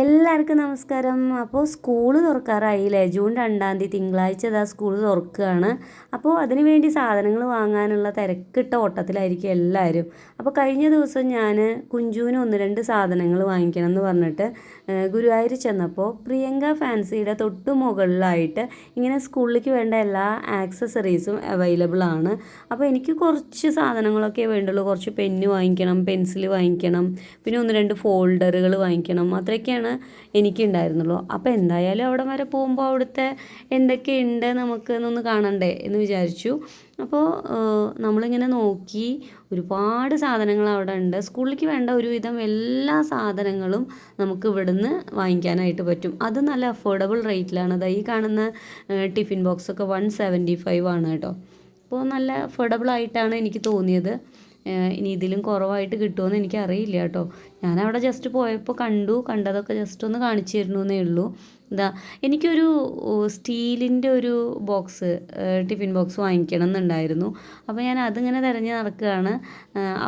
എല്ലാവർക്കും നമസ്കാരം. അപ്പോൾ സ്കൂൾ തുറക്കാറായില്ലേ ജൂൺ രണ്ടാം തീയതി തിങ്കളാഴ്ച ഇതാ സ്കൂൾ തുറക്കുകയാണ്. അപ്പോൾ അതിന് വേണ്ടി സാധനങ്ങൾ വാങ്ങാനുള്ള തിരക്കിട്ട ഓട്ടത്തിലായിരിക്കും എല്ലാവരും. അപ്പോൾ കഴിഞ്ഞ ദിവസം ഞാൻ കുഞ്ചുവിന് ഒന്ന് രണ്ട് സാധനങ്ങൾ വാങ്ങിക്കണം എന്ന് പറഞ്ഞിട്ട് ഗുരുവായൂർ ചെന്നപ്പോൾ പ്രിയങ്ക ഫാൻസിയുടെ തൊട്ട് മുകളിലായിട്ട് ഇങ്ങനെ സ്കൂളിലേക്ക് വേണ്ട എല്ലാ ആക്സസറീസും അവൈലബിൾ ആണ്. അപ്പോൾ എനിക്ക് കുറച്ച് സാധനങ്ങളൊക്കെ വേണ്ടുള്ളൂ. കുറച്ച് പെന്ന് വാങ്ങിക്കണം പെൻസിൽ വാങ്ങിക്കണം പിന്നെ ഒന്ന് രണ്ട് ഫോൾഡറുകൾ വാങ്ങിക്കണം. അത്രയൊക്കെയാണ് എനിക്കുണ്ടായിരുന്നുള്ളൂ. അപ്പോൾ എന്തായാലും അവിടെ വരെ പോകുമ്പോൾ അവിടുത്തെ എന്തൊക്കെയുണ്ട് നമുക്ക് എന്നൊന്ന് കാണണ്ടേ എന്ന് വിചാരിച്ചു. അപ്പോൾ നമ്മളിങ്ങനെ നോക്കി ഒരുപാട് സാധനങ്ങൾ അവിടെ ഉണ്ട്. സ്കൂളിലേക്ക് വേണ്ട ഒരുവിധം എല്ലാ സാധനങ്ങളും നമുക്ക് ഇവിടുന്ന് വാങ്ങിക്കാനായിട്ട് പറ്റും. അത് നല്ല അഫോർഡബിൾ റേറ്റിലാണ് ഈ കാണുന്ന ടിഫിൻ ബോക്സൊക്കെ വൺ സെവന്റി ഫൈവ് ആണ് കേട്ടോ. അപ്പോൾ നല്ല അഫോർഡബിൾ ആയിട്ടാണ് എനിക്ക് തോന്നിയത്. ഇനി ഇതിലും കുറവായിട്ട് കിട്ടുമെന്ന് എനിക്കറിയില്ല കേട്ടോ. ഞാനവിടെ ജസ്റ്റ് പോയപ്പോൾ കണ്ടു. കണ്ടതൊക്കെ ജസ്റ്റ് ഒന്ന് കാണിച്ചു തരുന്നു എന്നേ ഉള്ളൂ. ഇതാ എനിക്കൊരു സ്റ്റീലിന്റെ ഒരു ബോക്സ് ടിഫിൻ ബോക്സ് വാങ്ങിക്കണം എന്നുണ്ടായിരുന്നു അപ്പോൾ ഞാൻ അതിങ്ങനെ തിരഞ്ഞ് നടക്കുകയാണ്.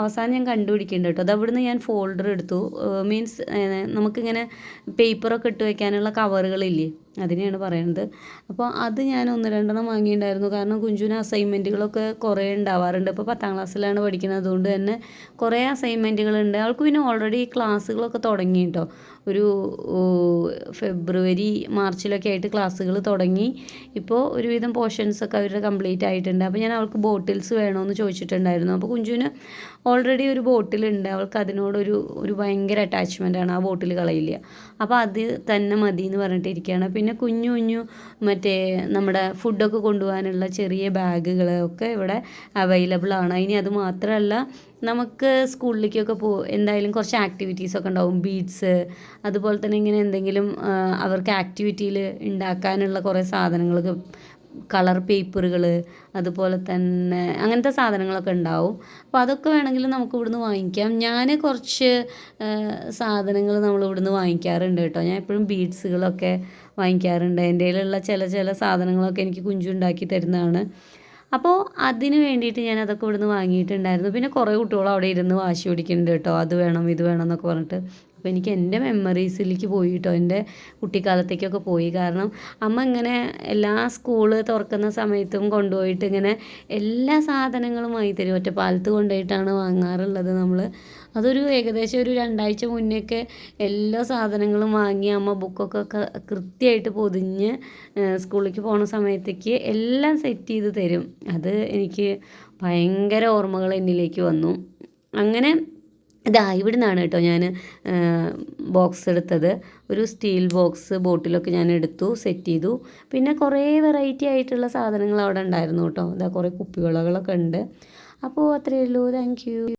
അവസാനം ഞാൻ കണ്ടുപിടിക്കേണ്ട കേട്ടോ. അത് അവിടുന്ന് ഞാൻ ഫോൾഡർ എടുത്തു. മീൻസ് നമുക്കിങ്ങനെ പേപ്പറൊക്കെ ഇട്ട് വയ്ക്കാനുള്ള കവറുകളില്ലേ അതിനെയാണ് പറയുന്നത് അപ്പോൾ അത് ഞാൻ ഒന്ന് രണ്ടെണ്ണം വാങ്ങിയിട്ടുണ്ടായിരുന്നു. കാരണം കുഞ്ചുവിന് അസൈൻമെന്റുകളൊക്കെ കുറേ ഉണ്ടാവാറുണ്ട്. ഇപ്പോൾ പത്താം ക്ലാസ്സിലാണ് പഠിക്കുന്നത്. അതുകൊണ്ട് തന്നെ കുറേ അസൈൻമെന്റുകളുണ്ട് അവൾക്ക് പിന്നെ ഓൾറെഡി ക്ലാസ്സുകളൊക്കെ തുടങ്ങി കേട്ടോ ഒരു ഫെബ്രുവരി മാർച്ചിലൊക്കെ ആയിട്ട് ക്ലാസ്സുകൾ തുടങ്ങി. ഇപ്പോൾ ഒരുവിധം പോർഷൻസൊക്കെ അവരുടെ കംപ്ലീറ്റ് ആയിട്ടുണ്ട്. അപ്പോൾ ഞാൻ അവൾക്ക് ബോട്ടിൽസ് വേണമെന്ന് ചോദിച്ചിട്ടുണ്ടായിരുന്നു. അപ്പോൾ കുഞ്ചുവിന് ഓൾറെഡി ഒരു ബോട്ടിലുണ്ട് അവൾക്ക് അതിനോടൊരു ഒരു ഭയങ്കര അറ്റാച്ച്മെന്റ് ആണ് ആ ബോട്ടിൽ കളയില്ല അപ്പോൾ അത് തന്നെ മതി എന്ന് പറഞ്ഞിട്ടിരിക്കുകയാണ്. പിന്നെ കുഞ്ഞു കുഞ്ഞു മറ്റേ നമ്മുടെ ഫുഡൊക്കെ കൊണ്ടുപോകാനുള്ള ചെറിയ ബാഗുകളൊക്കെ ഇവിടെ അവൈലബിൾ ആണ്. ഇനി അത് മാത്രമല്ല നമുക്ക് സ്കൂളിലേക്കൊക്കെ പോ എന്തായാലും കുറച്ച് ആക്ടിവിറ്റീസൊക്കെ ഉണ്ടാവും. ബീഡ്സ് അതുപോലെ തന്നെ ഇങ്ങനെ എന്തെങ്കിലും അവർക്ക് ആക്ടിവിറ്റിയിൽ ഉണ്ടാക്കാനുള്ള കുറേ സാധനങ്ങളൊക്കെ കളർ പേപ്പറുകൾ അതുപോലെ തന്നെ അങ്ങനത്തെ സാധനങ്ങളൊക്കെ ഉണ്ടാവും. അപ്പോൾ അതൊക്കെ വേണമെങ്കിൽ നമുക്ക് ഇവിടുന്ന് വാങ്ങിക്കാം. ഞാൻ കുറച്ച് സാധനങ്ങൾ നമ്മൾ ഇവിടുന്ന് വാങ്ങിക്കാറുണ്ട് കേട്ടോ. ഞാൻ എപ്പോഴും ബീഡ്സുകളൊക്കെ വാങ്ങിക്കാറുണ്ട്. എന്റെ കയ്യിലുള്ള ചില ചില സാധനങ്ങളൊക്കെ എനിക്ക് കുഞ്ചു ഉണ്ടാക്കി തരുന്നതാണ്. അപ്പോൾ അതിന് വേണ്ടിയിട്ട് ഞാൻ അതൊക്കെ ഇവിടുന്ന് വാങ്ങിയിട്ടുണ്ടായിരുന്നു. പിന്നെ കുറേ കുട്ടികൾ അവിടെ ഇരുന്ന് വാശി പിടിക്കുന്നുണ്ട് കേട്ടോ. അത് വേണം ഇത് വേണം എന്നൊക്കെ പറഞ്ഞിട്ട്. അപ്പോൾ എനിക്ക് എന്റെ മെമ്മറീസിലേക്ക് പോയി കേട്ടോ എന്റെ കുട്ടിക്കാലത്തേക്കൊക്കെ പോയി. കാരണം അമ്മ ഇങ്ങനെ എല്ലാ സ്കൂൾ തുറക്കുന്ന സമയത്തും കൊണ്ടുപോയിട്ട് ഇങ്ങനെ എല്ലാ സാധനങ്ങളും വാങ്ങി തരും. ഒറ്റപ്പാലത്ത് കൊണ്ടുപോയിട്ടാണ് വാങ്ങാറുള്ളത് നമ്മൾ അതൊരു ഏകദേശം ഒരു രണ്ടാഴ്ച മുന്നേയൊക്കെ എല്ലാ സാധനങ്ങളും വാങ്ങി അമ്മ ബുക്കൊക്കെ കൃത്യമായിട്ട് പൊതിഞ്ഞ് സ്കൂളിലേക്ക് പോണ സമയത്തേക്ക് എല്ലാം സെറ്റ് ചെയ്ത് തരും. അത് എനിക്ക് ഭയങ്കര ഓർമ്മകൾ എന്നിലേക്ക് വന്നു. അങ്ങനെ ഇതാ ഇവിടെ നിന്നാണ് കേട്ടോ ഞാൻ ബോക്സ് എടുത്തത്. ഒരു സ്റ്റീൽ ബോക്സ് ബോട്ടിലൊക്കെ ഞാൻ എടുത്തു സെറ്റ് ചെയ്തു. പിന്നെ കുറേ വെറൈറ്റി ആയിട്ടുള്ള സാധനങ്ങൾ അവിടെ ഉണ്ടായിരുന്നു കേട്ടോ. ഇതാ കുറേ കുപ്പിവളകളൊക്കെ ഉണ്ട്. അപ്പോൾ അത്രയേ ഉള്ളൂ. താങ്ക്